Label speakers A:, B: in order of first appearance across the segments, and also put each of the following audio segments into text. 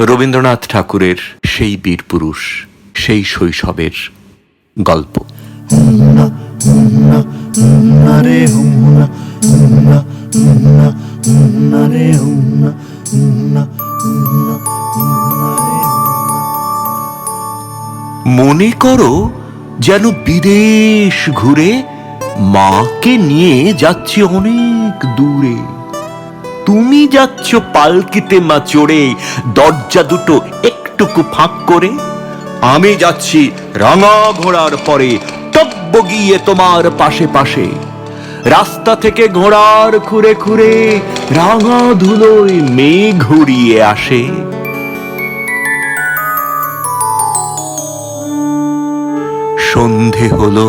A: রবীন্দ্রনাথ ঠাকুরের সেই বীর পুরুষ সেই শৈশবের গল্প। মনে করো যেন বিদেশ ঘুরে মাকে নিয়ে যাচ্ছি অনেক দূরে। তুমি যাচ্ছ পালকিতে মা চড়ে, দরজা দুটো একটুকু ফাঁক করে। আমি যাচ্ছি রাঙা ঘোড়ার পরে টব্ব গিয়ে তোমার পাশে পাশে। রাস্তা থেকে ঘোড়ার খুঁড়ে খুঁড়ে রাঙা ধুলোয় মেঘ ঘুরিয়ে আসে। সন্ধে হলো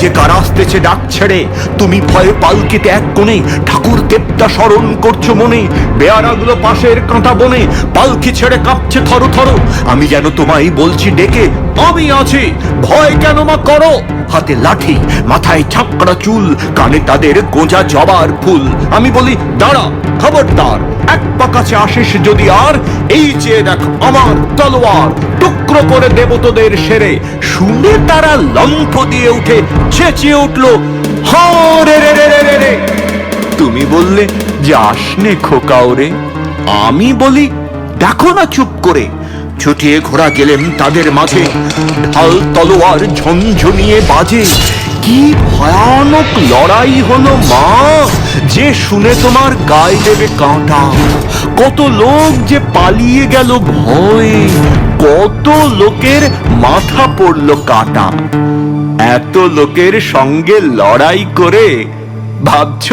A: যে কার আসতেছে ডাক ছেড়ে। তুমি ভয়ে পালকিতে এক কোণে ঠাকুর দেবতা স্মরণ করছ মনে। বেয়ারাগুলো পাশের কাঁটা বনে, পালকি ছেড়ে কাঁপছে থর থর। আমি যেন তোমায় বলছি, ডেকে আমি আছি। ভয় কেন মা করো? হাতে লাঠি, মাথায় ছাপকড়া চুল, কানে তাদের গোঁজা জবার ফুল। আমি বলি, দাঁড়া, খবরদার, এক পা কাছে আসিস যদি আর, এই চেয়ে দেখ আমার তলোয়ার। টুকরো করে দেব তোদের সেরে। শুনে তারা লম্ফ দিয়ে উঠে চেঁচিয়ে উঠল হরে রে রে রে রে তুমি বললে যাস নে খোকাও রে। আমি বলি, দেখো না চুপ করে। ছুটিয়ে ঘোড়া গেলেন তাদের মাঝে। ঢাল তলোয়ার ঝনঝনিয়ে বাজে। কি ভয়ানক লড়াই হলো মা! যে শুনে তোমার গায়ে দেবে কাঁটা। কত লোক যে পালিয়ে গেল ভয়ে। কত লোকের মাথা পড়ল কাটা। এত লোকের সঙ্গে লড়াই করে ভাবছ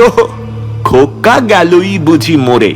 A: খোকা গেলই বুঝি মরে।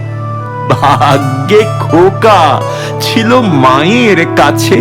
A: ভাগ্যে খোকা ছিল মায়ের কাছে।